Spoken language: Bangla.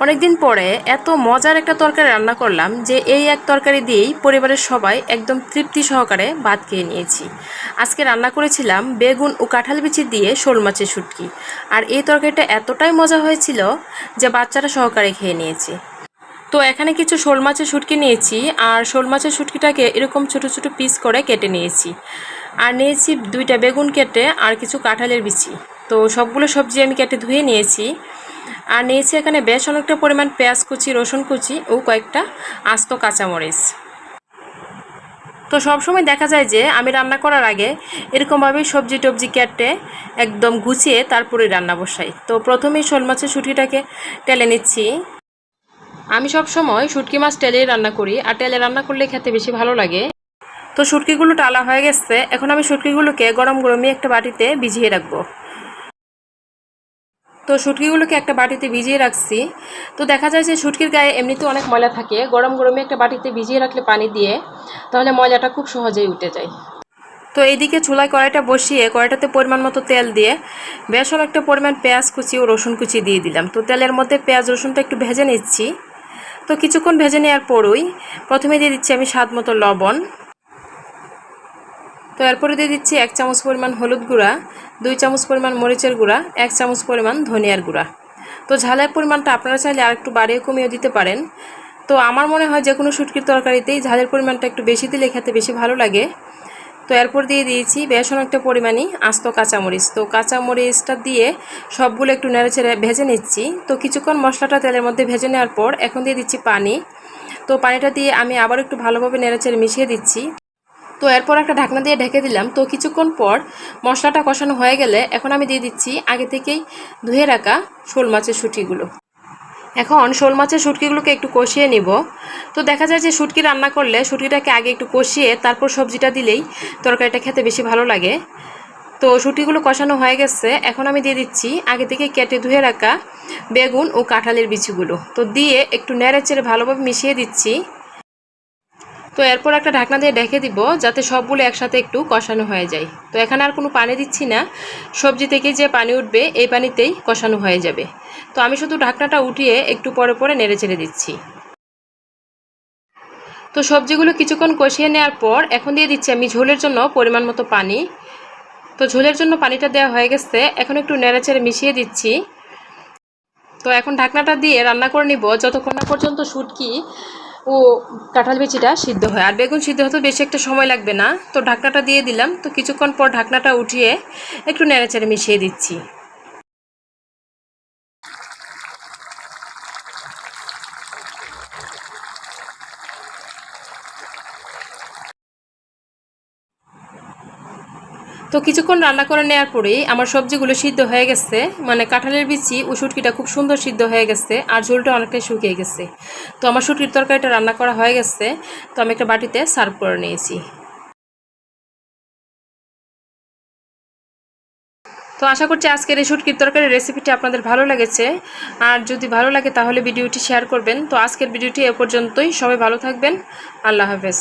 অনেকদিন পরে এত মজার একটা তরকারি রান্না করলাম যে এই এক তরকারি দিয়েই পরিবারের সবাই একদম তৃপ্তি সহকারে ভাত খেয়ে নিয়েছি। আজকে রান্না করেছিলাম বেগুন ও কাঁঠাল বিচি দিয়ে শোল মাছের শুটকি। আর এই তরকারিটা এতটাই মজা হয়েছিল যে বাচ্চারা সহকারে খেয়ে নিয়েছে। তো এখানে কিছু শোল মাছের শুটকি নিয়েছি আর শোল মাছের শুটকিটাকে এরকম ছোট ছোট পিস করে কেটে নিয়েছি। আর নিয়েছি দুইটা বেগুন কেটে আর কিছু কাঁঠালের বিচি। তো সবগুলো সবজি আমি কেটে ধুয়ে নিয়েছি। আর নিয়েছি এখানে বেশ অনেকটা পরিমাণ পেঁয়াজ কুচি, রসুন কুচি ও কয়েকটা আস্ত কাঁচামরিচ। তো সবসময় দেখা যায় যে আমি রান্না করার আগে এরকমভাবেই সবজি টবজি কেটে একদম গুছিয়ে তারপরে রান্না বসাই। তো প্রথমেই শোল মাছের শুটিটাকে টেলে নিচ্ছি। আমি সব সময় শুটকি মাছ টেলে রান্না করি, আর টেলে রান্না করলে খেতে বেশি ভালো লাগে। তো শুটকিগুলো টালা হয়ে গেছে, এখন আমি শুটকিগুলোকে গরম গরমই একটা বাটিতে ভিজিয়ে রাখব। তো শুটকিগুলোকে একটা বাটিতে ভিজিয়ে রাখছি। তো দেখা যায় যে শুটকির গায়ে এমনিতে অনেক ময়লা থাকে। গরম গরমে একটা বাটিতে ভিজিয়ে রাখলে পানি দিয়ে তাহলে ময়লাটা খুব সহজেই উঠে যায়। তো এইদিকে চুলায় কড়াইটা বসিয়ে কড়াইটাতে পরিমাণ মতো তেল দিয়ে বেশ অনেকটা পরিমাণ পেঁয়াজ কুচি ও রসুন কুচি দিয়ে দিলাম। তো তেলের মধ্যে পেঁয়াজ রসুনটা একটু ভেজে নিচ্ছি। তো কিছুক্ষণ ভেজে নেওয়ার পরই প্রথমে দিয়ে দিচ্ছি আমি স্বাদ মতো লবণ। তো এরপরে দিয়ে দিচ্ছি এক চামচ পরিমাণ হলুদ গুঁড়া। দুই চামচ পরিমাণ মরিচের গুঁড়া, এক চামচ পরিমাণ ধনিয়ার গুঁড়া। তো ঝালের পরিমাণটা আপনারা চাইলে আর একটু বাড়িয়ে কমিয়ে দিতে পারেন। তো আমার মনে হয় যে কোনো শুটকির তরকারিতেই ঝালের পরিমাণটা একটু বেশি দিলে খেতে বেশি ভালো লাগে। তো এরপর দিয়ে দিয়েছি বেশ অনেকটা পরিমাণই আস্ত কাঁচামরিচ। তো কাঁচামরিচটা দিয়ে সবগুলো একটু নেড়ে ছেড়ে ভেজে নিচ্ছি। তো কিছুক্ষণ মশলাটা তেলের মধ্যে ভেজে নেওয়ার পর এখন দিয়ে দিচ্ছি পানি। তো পানিটা দিয়ে আমি আবার একটু ভালোভাবে নেড়ে ছেড়ে মিশিয়ে দিচ্ছি। তো এরপর একটা ঢাকনা দিয়ে ঢেকে দিলাম। তো কিছুক্ষণ পর মশলাটা কষানো হয়ে গেলে এখন আমি দিয়ে দিচ্ছি আগে থেকেই ধুয়ে রাখা শোল মাছের শুটিগুলো। এখন শোল মাছের শুটকিগুলোকে একটু কষিয়ে নিব। তো দেখা যায় যে শুটকি রান্না করলে শুটকিটাকে আগে একটু কষিয়ে তারপর সবজিটা দিলেই তরকারিটা খেতে বেশি ভালো লাগে। তো শুটিগুলো কষানো হয়ে গেছে। এখন আমি দিয়ে দিচ্ছি আগে থেকে কেটে ধুয়ে রাখা বেগুন ও কাঁঠালের বিচিগুলো। তো দিয়ে একটু নেড়ে চেড়ে ভালোভাবে মিশিয়ে দিচ্ছি। তো এরপর একটা ঢাকনা দিয়ে ঢেকে দিব, যাতে সবগুলো একসাথে একটু কষানো হয়ে যায়। তো এখানে আর কোনো পানি দিচ্ছি না। সবজি থেকে যে পানি উঠবে, এই পানিতেই কষানো হয়ে যাবে। তো আমি শুধু ঢাকনাটা উঠিয়ে একটু পরে পরে নেড়ে চেড়ে দিচ্ছি। তো সবজিগুলো কিছুক্ষণ কষিয়ে নেওয়ার পর এখন দিয়ে দিচ্ছি আমি ঝোলের জন্য পরিমাণ মতো পানি। তো ঝোলের জন্য পানিটা দেওয়া হয়ে গেছে, এখন একটু নেড়ে চেড়ে মিশিয়ে দিচ্ছি। তো এখন ঢাকনাটা দিয়ে রান্না করে নিব। যতক্ষণ না পর্যন্ত শুটকি ও কাঁঠাল বিচিটা সিদ্ধ হয়। আর বেগুন সিদ্ধ হতে বেশি একটা সময় লাগবে না। তো ঢাকনাটা দিয়ে দিলাম। তো কিছুক্ষণ পর ঢাকনাটা উঠিয়ে একটু নেড়েচেড়ে মিশিয়ে দিচ্ছি। তো কিছুক্ষণ রান্না করে নেওয়ার পরেই আমার সবজিগুলো সিদ্ধ হয়ে গেছে। মানে কাঁঠালের বিচি ও শুটকিটা খুব সুন্দর সিদ্ধ হয়ে গেছে আর ঝোলটা অনেকটাই শুকিয়ে গেছে। তো আমার শুটকির তরকারিটা রান্না করা হয়ে গেছে। তো আমি একটা বাটিতে সার্ভ করে নিয়েছি। তো আশা করছি আজকের এই শুটকির তরকারির রেসিপিটি আপনাদের ভালো লেগেছে। আর যদি ভালো লাগে তাহলে ভিডিওটি শেয়ার করবেন। তো আজকের ভিডিওটি এ পর্যন্তই। সবাই ভালো থাকবেন। আল্লাহ হাফেজ।